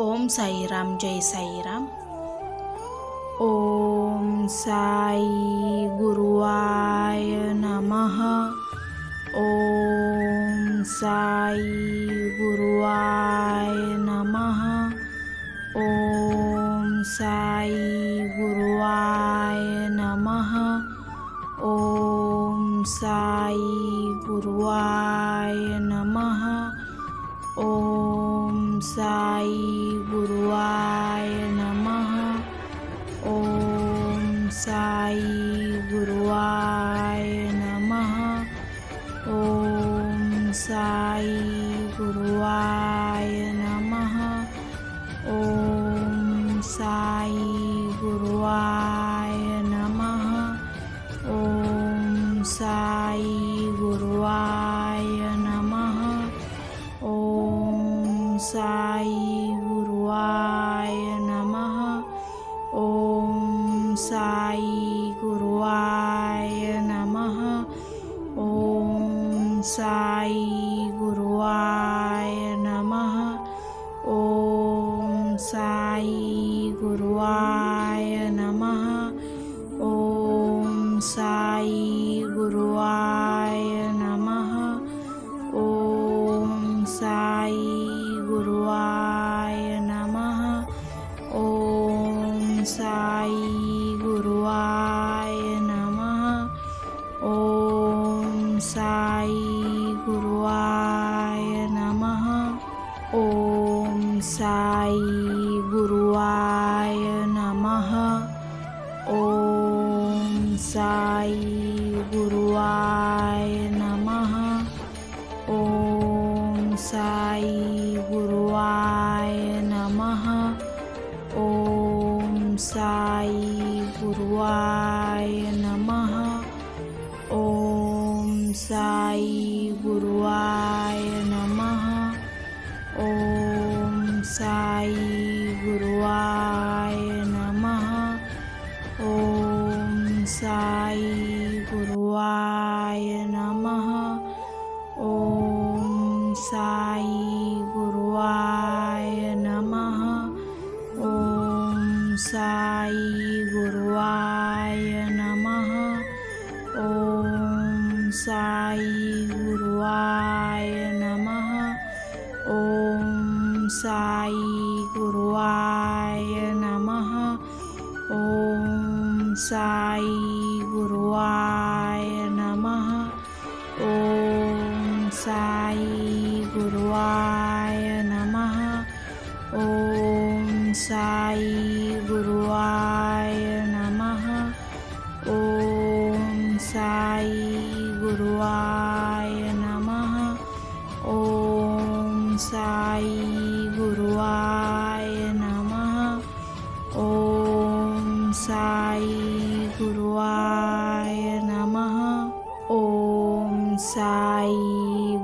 ओम साईराम जय साईराम ओम साई गुरुवाय नम ओम साई गुरुवाय नम ओम साई गुरुवाय नम ओम साई साई गुरुवाय नमः। ॐ साई साई गुरुवाय नमः ॐ साई गुरुवाय नमः ॐ साई गुरुवाय नमः ॐ साई गुरुवाय नमः। ॐ साई गुरुवाय नमः। ॐ साई गुरुवाय नमः। ॐ साई गुरुवाय नमः। ॐ साई गुरुवाय नमः। ॐ साई साई गुरुवाय नमः। ॐ साई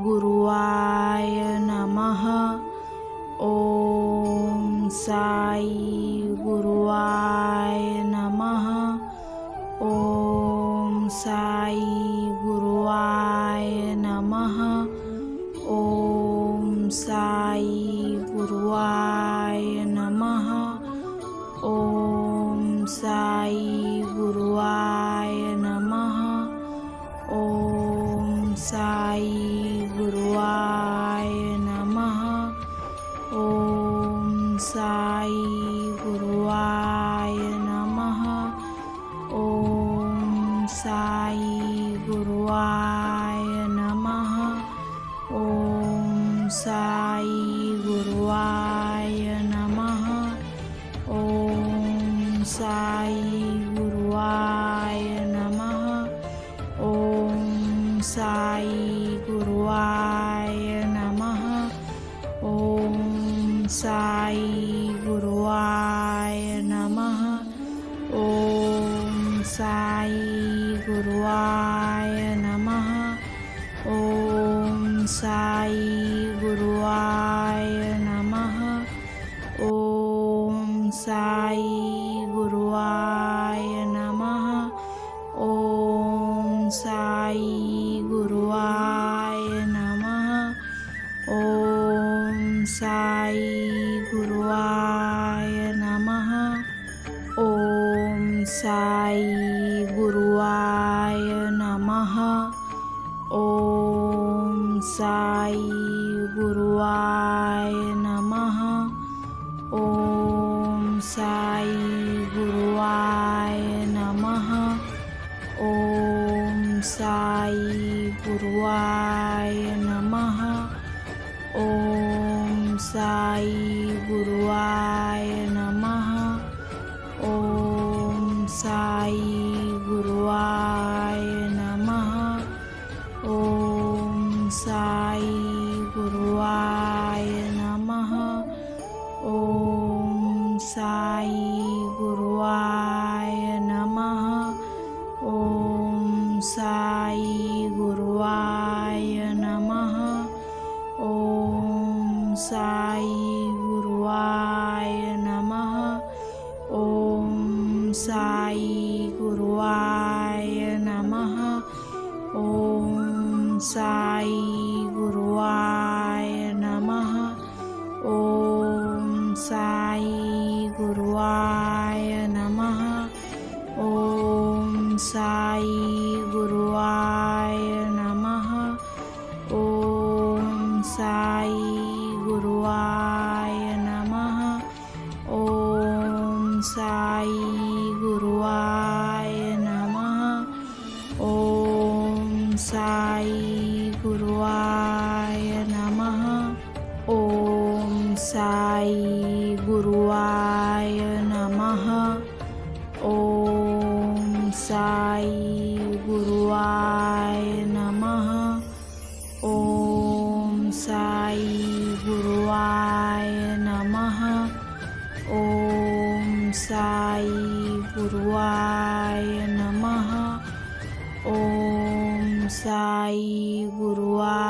गुरुवाय नमः ॐ साई गुरुवाय नमः ॐ साई गुरुवाय नमः ॐ साई साई गुरुवाय नमः। ॐ साई गुरुवाय नमः। ॐ साई गुरुवाय नमः। ॐ साई गुरुवाय नमः ॐ साई गुरुवाय नमः ॐ साई गुरुवाय नमः ॐ साई गुरुवाय नमः ॐ साई गुरुवाय गुरुवाय नमः। ॐ साई गुरुवाय नमः। ॐ साई गुरुवाय नमः। ॐ साई गुरुवाय नमः। ॐ साई साई गुरुवाय नमः ॐ साई गुरुवाय नमः ॐ साई गुरुवाय नमः ॐ साई साई गुरुवाय नमः। ॐ साई गुरुवाय नमः। ॐ साई गुरुवाय नमः। ॐ साई गुरुवाय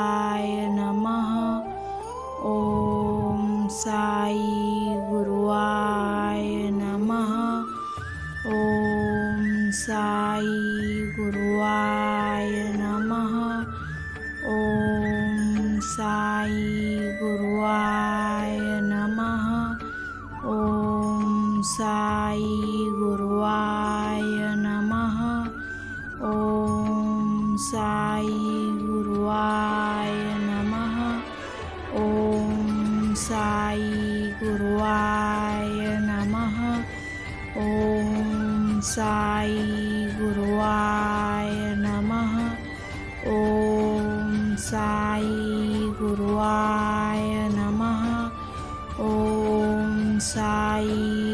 साई गुरुवाय नमः ॐ साई गुरुवाय नमः ॐ साई गुरुवाय नमः ॐ साई गुरुवाय नमः ॐ साई